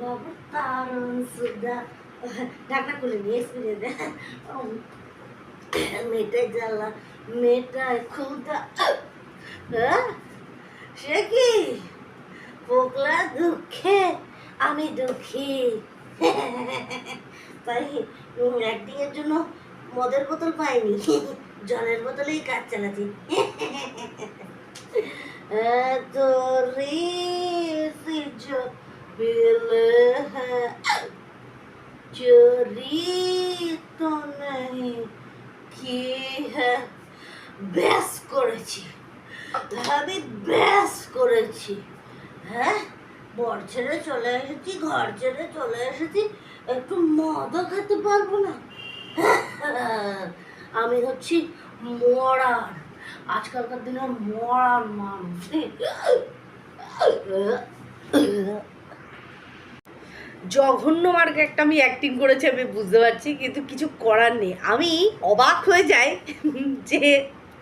বাবু তারণ নিয়ে মেয়েটাই জ্বালা? সে কি পোকলা দুঃখে আমি দুঃখী তাই অ্যাক্টিং এর জন্য মদের বোতল পাইনি জলের বোতলেই কাজ চালাচ্ছি এত রিসি जो दिल है चोरी तो नहीं কি হ্যাঁ ব্যাস করেছি আমি ব্যাস করেছি হ্যাঁ বর ছেড়ে চলে এসেছি ঘর ছেড়ে চলে এসেছি একটু মদও খেতে পারবো না আমি হচ্ছি মরার আজকালকার দিনে মরার মানুষ জঘন্য মার্কে একটা আমি অ্যাক্টিং করেছি, আমি বুঝতে পারছি, কিন্তু কিছু করার নেই। আমি অবাক হয়ে যাই যে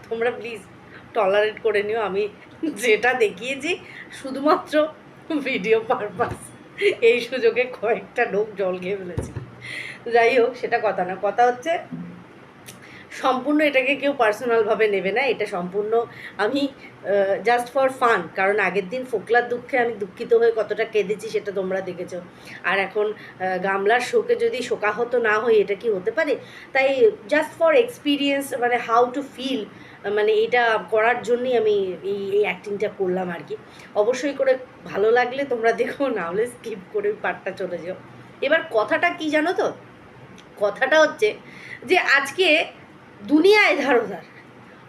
তোমরা প্লিজ টলারেট করে নিও, আমি যেটা দেখিয়েছি শুধুমাত্র ভিডিও পারপাস এই সুযোগে কয়েকটা লোক জল খেয়ে ফেলেছে। যাই হোক, সেটা কথা না। কথা হচ্ছে সম্পূর্ণ এটাকে কেউ পার্সোনালভাবে নেবে না, এটা সম্পূর্ণ আমি জাস্ট ফর ফান কারণ আগের দিন ফোকলার দুঃখে আমি দুঃখিত হয়ে কতটা কেঁদেছি সেটা তোমরা দেখেছ। আর এখন গামলার শোকে যদি শোকাহত না হই, এটা কি হতে পারে? তাই জাস্ট ফর এক্সপিরিয়েন্স মানে হাউ টু ফিল মানে এটা করার জন্যই আমি এই এই অ্যাক্টিংটা করলাম আর কি। অবশ্যই করে ভালো লাগলে তোমরা দেখো, না হলে স্কিপ করে পার্টটা চলে যাও। এবার কথাটা কি জানো তো? কথাটা হচ্ছে যে আজকে দুনিয়ায় ধারোধার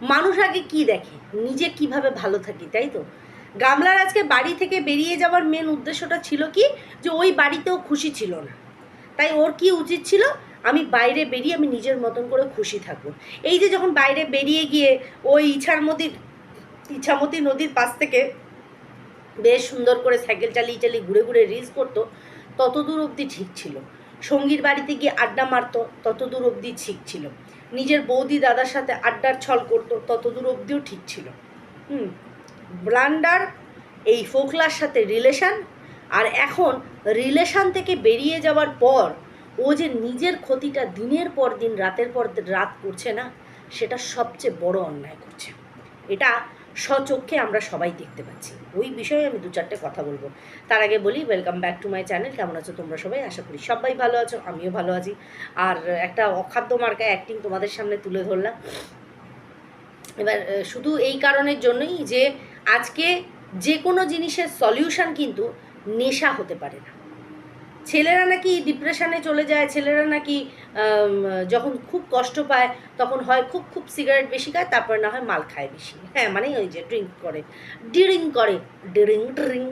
মানুষ আগে কি দেখে? নিজে কীভাবে ভালো থাকি, তাই তো? গামলার আজকে বাড়ি থেকে বেরিয়ে যাওয়ার মেন উদ্দেশ্যটা ছিল কি? যে ওই বাড়িতেও খুশি ছিল না। তাই ওর কি উচিত ছিল? আমি বাইরে বেরিয়ে আমি নিজের মতন করে খুশি থাকব। এই যে যখন বাইরে বেরিয়ে গিয়ে ওই ইছামতির ইছামতি নদীর পাশ থেকে বেশ সুন্দর করে সাইকেল চালিয়ে চালিয়ে ঘুরে ঘুরে রিলস করতো তত দূর অবধি ঠিক ছিল। সঙ্গীর বাড়িতে গিয়ে আড্ডা মারতো তত দূর অবধি ঠিক ছিল। নিজের বৌদি দাদার সাথে আড্ডার ছল করতো, ততদূর অবধিও ঠিক ছিল। হুম, ব্লান্ডার, এই ফোকলার সাথে রিলেশান, আর এখন রিলেশান থেকে বেরিয়ে যাওয়ার পর ও যে নিজের ক্ষতিটা দিনের পর দিন, রাতের পর রাত করছে না, সেটা সবচেয়ে বড় অন্যায় করছে। এটা স্বচক্ষে আমরা সবাই দেখতে পাচ্ছি। ওই বিষয়ে আমি দু চারটে কথা বলব। তার আগে বলি welcome back to my channel কেমন আছো তোমরা সবাই? আশা করি সবাই ভালো আছো, আমিও ভালো আছি। আর একটা অখাদ্য মার্কা অ্যাক্টিং তোমাদের সামনে তুলে ধরলাম। এবার শুধু এই কারণের জন্যই যে আজকে যে কোনো জিনিসের সলিউশন কিন্তু নেশা হতে পারে না। ছেলেরা নাকি ডিপ্রেশনে চলে যায়, ছেলেরা নাকি যখন খুব কষ্ট পায়, তখন হয় খুব খুব সিগারেট বেশি খায়, তারপর না হয় মাল খায় বেশি। হ্যাঁ মানে ওই যে ড্রিঙ্ক করে। ডিরিং করে। ডিরিং ড্রিং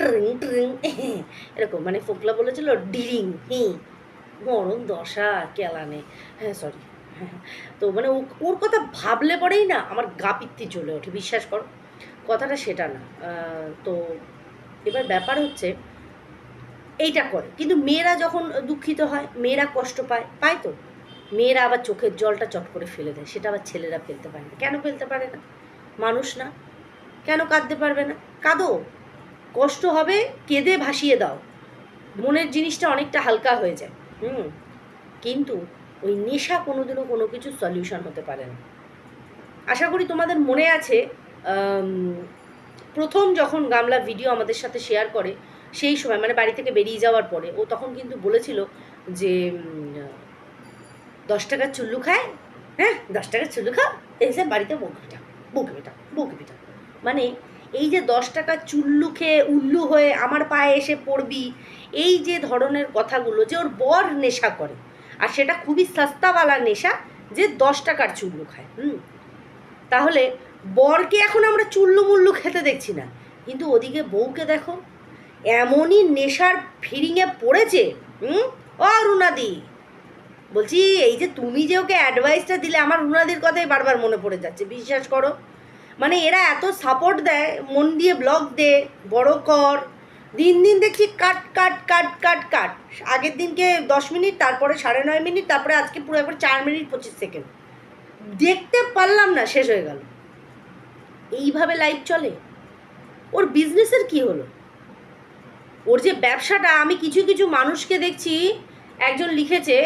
ট্রিং ট্রিং এরকম মানে ফোকলা বলেছিল ডিরিং হি মরণ দশা কেলানে হ্যাঁ সরি হ্যাঁ তো মানে ওর কথা ভাবলে পরেই না আমার গা পিত্তি চলে ওঠে, বিশ্বাস করো। কথাটা সেটা না তো এবার ব্যাপার হচ্ছে এইটা করে। কিন্তু মেয়েরা যখন দুঃখিত হয়, মেয়েরা কষ্ট পায় পায় তো। মেয়েরা আবার চোখের জলটা চট করে ফেলে দেয়, সেটা আবার ছেলেরা ফেলতে পারে না। কেন ফেলতে পারে না? মানুষ না। কেন কাঁদতে পারবে না? কাঁদো। কষ্ট হবে, কেঁদে ভাসিয়ে দাও। মনের জিনিসটা অনেকটা হালকা হয়ে যায়। হুম। কিন্তু ওই নেশা কোনোদিনও কোনো কিছু সলিউশন হতে পারে না। আশা করি তোমাদের মনে আছে প্রথম যখন গামলা ভিডিও আমাদের সাথে শেয়ার করে সেই সময় মানে বাড়ি থেকে বেরিয়ে যাওয়ার পরে, ও তখন কিন্তু বলেছিল যে দশ টাকার চুল্লু খায় হ্যাঁ দশ টাকার চুল্লু খাও, এসে বাড়িতে বউকে পিঠা বউকে পিঠা বউকে পিঠা। মানে এই যে দশ টাকা চুল্লু খেয়ে উল্লু হয়ে আমার পায়ে এসে পড়বি, এই যে ধরনের কথাগুলো যে ওর বর নেশা করে, আর সেটা খুবই সস্তাওয়ালা নেশা যে দশ টাকার চুল্লু খায়, হুম? তাহলে বরকে এখন আমরা চুল্লু মুল্লু খেতে দেখছি না, কিন্তু ওদিকে বউকে দেখো এমনই নেশার ফিরিংয়ে পড়েছে, হুম? ও রুনাদি। বলছি, এই যে তুমি যে ওকে অ্যাডভাইসটা দিলে, আমার রুনাদির কথাই বারবার মনে পড়ে যাচ্ছে, বিশ্বাস করো। মানে এরা এত সাপোর্ট দেয়, মন দিয়ে ব্লগ দে, বড় কর, দিন দিন দেখছি কাট কাট কাট কাট কাট। আগের দিনকে দশ মিনিট, তারপরে সাড়ে নয় মিনিট, তারপরে আজকে পুরো একবার চার মিনিট পঁচিশ সেকেন্ড। দেখতে পারলাম না, শেষ হয়ে গেল। এইভাবে লাইভ চলে? ওর বিজনেসের কি হলো? ওর যে ব্যবসাটা, আমি কিছু কিছু মানুষকে দেখছি, একজন লিখেছে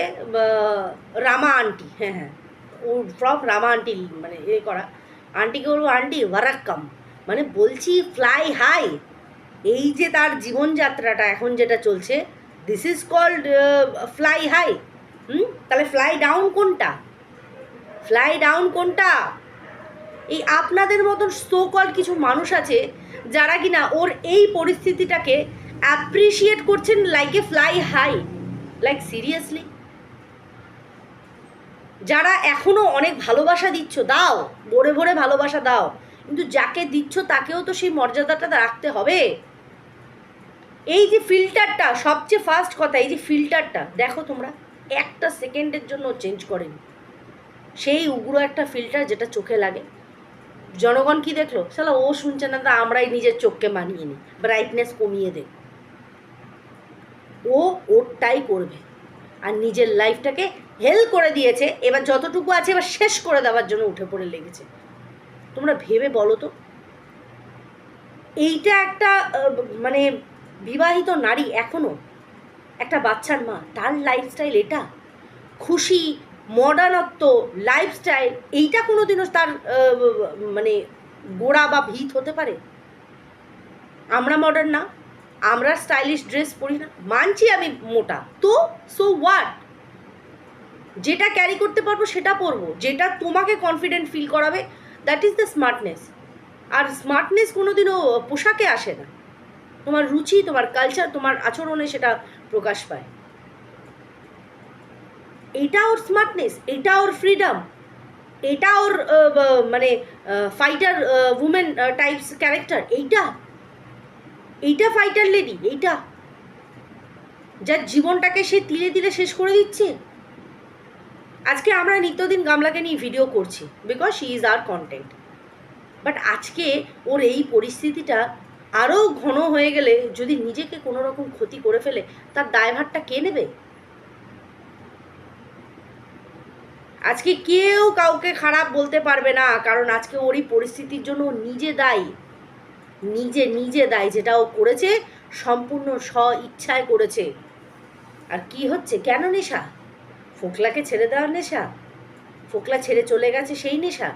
রামা আন্টি হ্যাঁ হ্যাঁ ও ফ্রম রামা আন্টি মানে এ করা, আন্টিকে বলব, আন্টি, ওয়ারাক্কাম। মানে বলছি, ফ্লাই হাই। এই যে তার জীবনযাত্রাটা এখন যেটা চলছে this is called fly high hmm? তাহলে ফ্লাই ডাউন কোনটা? ফ্লাই ডাউন কোনটা? এই আপনাদের মতন সো কল কিছু মানুষ আছে, যারা কিনা ওর এই পরিস্থিতিটাকে অ্যাপ্রিসিয়েট করছেন like a fly high like seriously যারা এখনও অনেক ভালোবাসা দিচ্ছ, দাও, ভরে ভরে ভালোবাসা দাও, কিন্তু যাকে দিচ্ছ তাকেও তো সেই মর্যাদাটা রাখতে হবে। এই যে ফিল্টারটা সবচেয়ে ফার্স্ট কথা, এই যে ফিল্টারটা দেখো তোমরা, একটা সেকেন্ডের জন্য চেঞ্জ করেনি। সেই উগ্র একটা ফিল্টার যেটা চোখে লাগে। জনগণ কি দেখল? সালা ও শুনছে না, তা আমরাই নিজের চোখকে মানিয়ে নিই ব্রাইটনেস কমিয়ে দে ও ওরটাই করবে। আর নিজের লাইফটাকে হেল করে দিয়েছে, এবার যতটুকু আছে এবার শেষ করে দেওয়ার জন্য উঠে পড়ে লেগেছে। তোমরা ভেবে বলো তো। এইটা একটা মানে বিবাহিত নারী এখনও, একটা বাচ্চার মা, তার লাইফস্টাইল এটা? খুশি মডার্নত্ব লাইফস্টাইল এইটা কোনোদিনও তার মানে গোড়া বা ভিত হতে পারে? আমরা মডার্ন না। আমরা স্টাইলিশ ড্রেস পরি না, মানছি আমি মোটা। তো সো হোয়াট যেটা ক্যারি করতে পারব সেটা পরবো, যেটা তোমাকে কনফিডেন্ট ফিল করাবে দ্যাট ইজ দ্য স্মার্টনেস আর স্মার্টনেস কোনোদিনও পোশাকে আসে না। তোমার রুচি, তোমার কালচার তোমার আচরণে সেটা প্রকাশ পায়। এটা ওর স্মার্টনেস এটা ওর ফ্রিডম এটা ওর মানে ফাইটার উমেন টাইপস ক্যারেক্টার এইটা এইটা ফাইটার লেডি এইটা। যার জীবনটাকে সে তিলে তিলে শেষ করে দিচ্ছে। আজকে আমরা নিত্যদিন গামলাকে নিয়ে ভিডিও করছি because she is our content but আজকে ওর এই পরিস্থিতিটা আরও ঘন হয়ে গেলে, যদি নিজেকে কোনো রকম ক্ষতি করে ফেলে, তার দায়ভারটা কে নেবে? আজকে কেউ কাউকে খারাপ বলতে পারবে না, কারণ আজকে ওরই পরিস্থিতির জন্য নিজে দায়ী। নিজে নিজে দায়ী, যেটা ও করেছে, সম্পূর্ণ স্ব ইচ্ছায় করেছে। আর কি হচ্ছে? কেন নেশা? ফোকলাকে ছেড়ে দেওয়ার নেশা? ফোকলা ছেড়ে চলে গেছে সেই নেশা?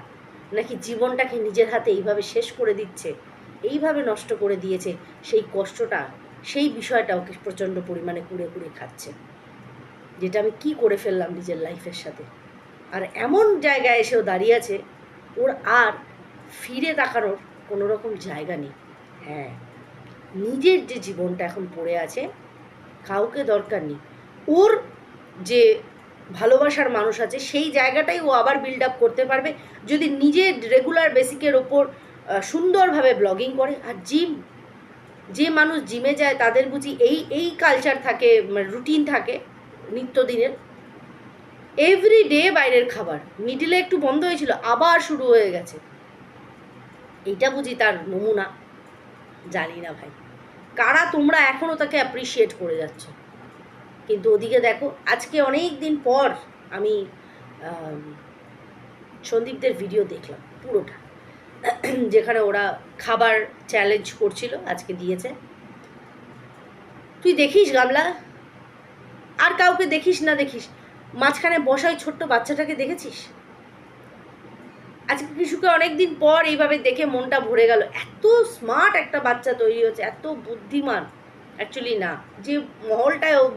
নাকি জীবনটাকে নিজের হাতে এইভাবে শেষ করে দিচ্ছে? এইভাবে নষ্ট করে দিয়েছে সেই কষ্টটা, সেই বিষয়টা ওকে প্রচণ্ড পরিমাণে কুড়ে কুড়ে খাচ্ছে। যেটা আমি কি করে ফেললাম নিজের লাইফের সাথে? আর এমন জায়গায় এসেও দাঁড়িয়ে আছে, ওর আর ফিরে তাকানোর কোনো রকম জায়গা নেই। হ্যাঁ নিজের যে জীবনটা এখন পড়ে আছে, কাউকে দরকার নেই। ওর যে ভালোবাসার মানুষ আছে, সেই জায়গাটাই ও আবার বিল্ড আপ করতে পারবে। যদি নিজের রেগুলার বেসিকের ওপর সুন্দরভাবে ব্লগিং করে, আর জিম যে মানুষ জিমে যায়, তাদের বুঝি এই এই কালচার থাকে রুটিন থাকে, নিত্যদিনের এভরি ডে বাইরের খাবার মিডিলে একটু বন্ধ হয়েছিল, আবার শুরু হয়ে গেছে। এইটা বুঝি তার নমুনা? জানি না ভাই। কারা তোমরা এখনও তাকে অ্যাপ্রিসিয়েট করে যাচ্ছ? কিন্তু ওদিকে দেখো, আজকে অনেক দিন পর আমি সন্দীপদের ভিডিও দেখলাম, পুরোটা। যেখানে ওরা খাবার চ্যালেঞ্জ করছিল, আজকে দিয়েছে। তুই দেখিস গামলা? আর কাউকে দেখিস না দেখিস? মাঝখানে বসাই ছোট্ট বাচ্চাটাকে দেখেছিস? আজকে কিছুকে অনেক দিন পর এইভাবে দেখে মনটা ভরে গেল। এত স্মার্ট একটা বাচ্চা তৈরি হচ্ছে, এত বুদ্ধিমান। অ্যাকচুয়ালি না, যে মহলটায় ও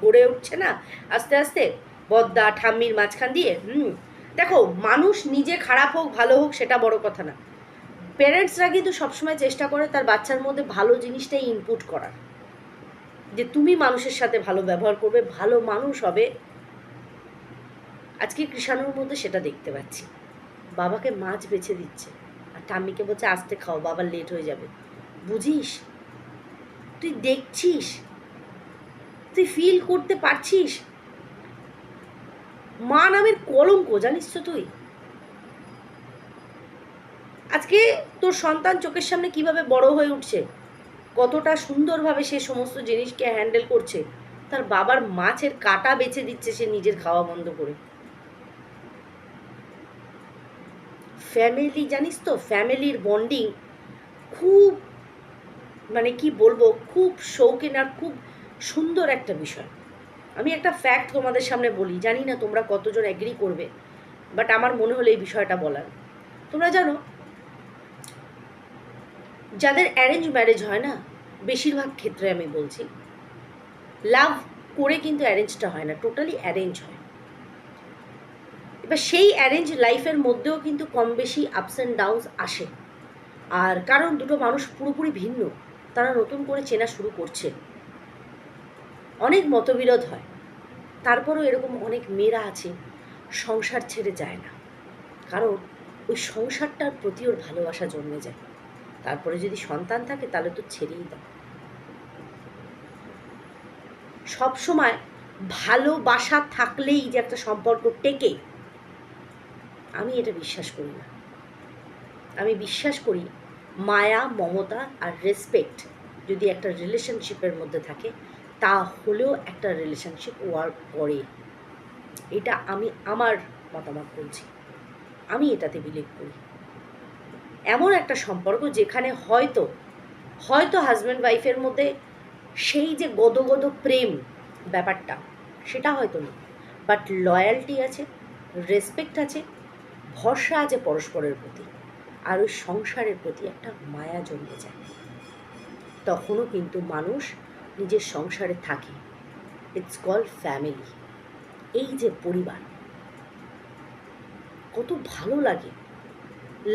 গড়ে উঠছে না, আস্তে আস্তে বদ্দা ঠাম্মির মাঝখান দিয়ে, হুম, দেখো মানুষ নিজে খারাপ হোক, ভালো হোক, সেটা বড় কথা না। প্যারেন্টসরা কিন্তু সবসময় চেষ্টা করে তার বাচ্চার মধ্যে ভালো জিনিসটাই ইনপুট করার। যে তুমি মানুষের সাথে ভালো ব্যবহার করবে, ভালো মানুষ হবে। আজকে কৃষাণুর মধ্যে সেটা দেখতে পাচ্ছি। বাবাকে মাছ বেছে দিচ্ছে। আর ঠাম্মিকে বলছে, আসতে খাও বাবার লেট হয়ে যাবে। বুঝিস? তুই দেখছিস? তুই ফিল করতে পারছিস? মা নামের কলঙ্ক, জানিস তো তুই? আজকে তোর সন্তান চোখের সামনে কীভাবে বড় হয়ে উঠছে? কতটা সুন্দরভাবে সে সমস্ত জিনিসকে হ্যান্ডেল করছে? তার বাবার মাছের কাটা বেছে দিচ্ছে সে নিজের খাওয়া বন্ধ করে। ফ্যামিলি জানিস তো ফ্যামিলির বন্ডিং খুব মানে কি বলব, খুব শৌখিন আর খুব সুন্দর একটা বিষয়। আমি একটা ফ্যাক্ট তোমাদের সামনে বলি, জানি না তোমরা কতজন অ্যাগ্রি করবে বাট আমার মনে হলো এই বিষয়টা বলার। তোমরা জানো, যাদের অ্যারেঞ্জ ম্যারেজ হয় না, বেশিরভাগ ক্ষেত্রে আমি বলছি লাভ করে কিন্তু অ্যারেঞ্জটা হয় না টোটালি অ্যারেঞ্জ হয়। এবার সেই অ্যারেঞ্জ লাইফের মধ্যেও কিন্তু কম বেশি আপস অ্যান্ড ডাউনস আসে। আর কারণ দুটো মানুষ পুরোপুরি ভিন্ন, তারা নতুন করে চেনা শুরু করছে। অনেক মতবিরোধ হয়, তারপরেও এরকম অনেক মেয়েরা আছে, সংসার ছেড়ে যায় না। কারণ ওই সংসারটার প্রতি ওর ভালোবাসা জন্মে যায়। তারপরে যদি সন্তান থাকে, তাহলে তো ছেড়েই দাও। সবসময় ভালোবাসা থাকলেই যে একটা সম্পর্ক টেকে আমি এটা বিশ্বাস করি না। আমি বিশ্বাস করি মায়া, মমতা আর রেসপেক্ট যদি একটা রিলেশনশিপের মধ্যে থাকে তা হলেও একটা রিলেশনশিপ ওয়ার্ক করে। এটা আমি আমার মতামত বলছি। আমি এটাতে বিলিভ করি। এমন একটা সম্পর্ক যেখানে হয়তো হয়তো হাজব্যান্ড ওয়াইফের মধ্যে সেই যে গদগদ প্রেম ব্যাপারটা, সেটা হয়তো নেই। বাট লয়্যালটি আছে রেসপেক্ট আছে ভরসা আছে পরস্পরের প্রতি আর ওই সংসারের প্রতি একটা মায়া জন্মে যায়। তখনও কিন্তু মানুষ নিজের সংসারে থাকে। ইটস কল ফ্যামিলি এই যে পরিবার, কত ভালো লাগে।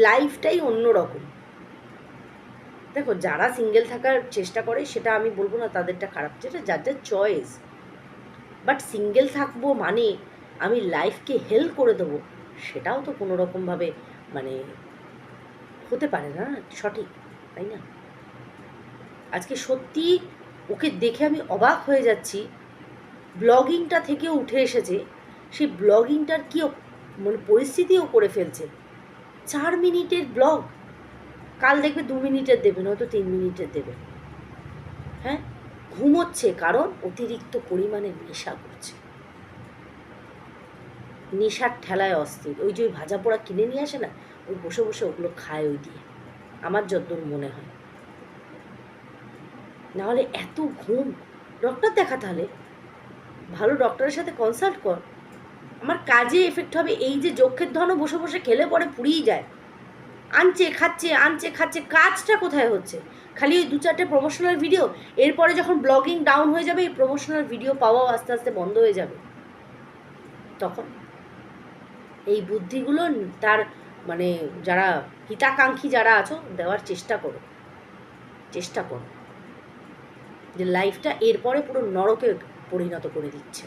লাইফটাই অন্যরকম। দেখো, যারা সিঙ্গেল থাকার চেষ্টা করে, সেটা আমি বলব না তাদেরটা খারাপ, যেটা যার যার চয়েস বাট সিঙ্গেল থাকব মানে আমি লাইফকে হেল্প করে দেবো। সেটাও তো কোনো রকমভাবে মানে হতে পারে না, সঠিক, তাই না? আজকে সত্যি ওকে দেখে আমি অবাক হয়ে যাচ্ছি। ব্লগিংটা থেকে উঠে এসেছে, সেই ব্লগিংটার কী মানে পরিস্থিতিও করে ফেলছে। চার মিনিটের ব্লগ, কাল দেখবে দু মিনিটের দেবে, নয়তো তিন মিনিটের দেবে। হ্যাঁ? ঘুমোচ্ছে, কারণ অতিরিক্ত পরিমাণে নেশা করছে। নেশার ঠেলায় অস্থির। ওই যে ওই ভাজা পোড়া কিনে নিয়ে আসে না, ওই বসে বসে ওগুলো খায় ওই দিয়ে। আমার যতদূর মনে হয়। নাহলে এত ঘুম। ডক্টর দেখা তাহলে। ভালো ডক্টরের সাথে কনসাল্ট কর। আমার কাজে এফেক্ট হবে এই যে যক্ষের ধনও বসে বসে খেলে পরে পুড়িয়ে যায়। আনছে, খাচ্ছে আনছে, খাচ্ছে, কাজটা কোথায় হচ্ছে? খালি ওই দু চারটে প্রমোশনাল ভিডিও এরপরে যখন ব্লগিং ডাউন হয়ে যাবে, এই প্রমোশনাল ভিডিও পাওয়াও আস্তে আস্তে বন্ধ হয়ে যাবে। তখন এই বুদ্ধিগুলো তার মানে যারা হিতাকাঙ্ক্ষী যারা আছো, দেওয়ার চেষ্টা করো। চেষ্টা করো। যে লাইফটা এরপরে পুরো নরকে পরিণত করে দিচ্ছে।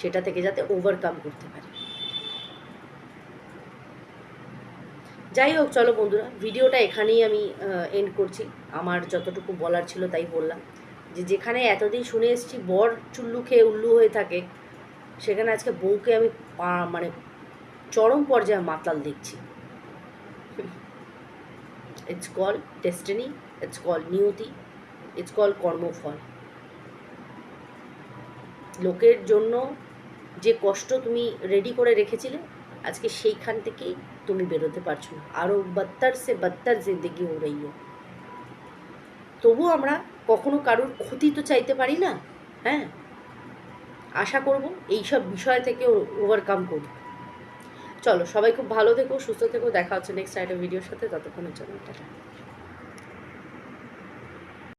সেটা থেকে যাতে ওভারকাম করতে পারে। যাই হোক, চলো বন্ধুরা ভিডিওটা এখানেই আমি এন্ড করছি। আমার যতটুকু বলার ছিল তাই বললাম। যে যেখানে এতদিন শুনে এসেছি, বর চুল্লু খেয়ে উল্লু হয়ে থাকে, সেখানে আজকে বউকে আমি মানে চরম পর্যায়ে মাতাল দেখছি। It's call destiny it's call নিয়তি ইটস কল কর্মফল। লোকের জন্য যে কষ্ট তুমি রেডি করে রেখেছিলে, আজকে সেইখান থেকেই তুমি বেরোতে পারছ না। আরও বত্তর সে বত্তর জিন্দগি হো है তবু আমরা কখনো কারোর ক্ষতি তো চাইতে পারি না হ্যাঁ? আশা করব, এইসব বিষয় থেকে ওভারকাম করব। চলো, সবাই খুব ভালো থেকো, সুস্থ থেকো, দেখা হচ্ছে নেক্সট একটা ভিডিওর সাথে, ততক্ষণের জন্য, টাটা।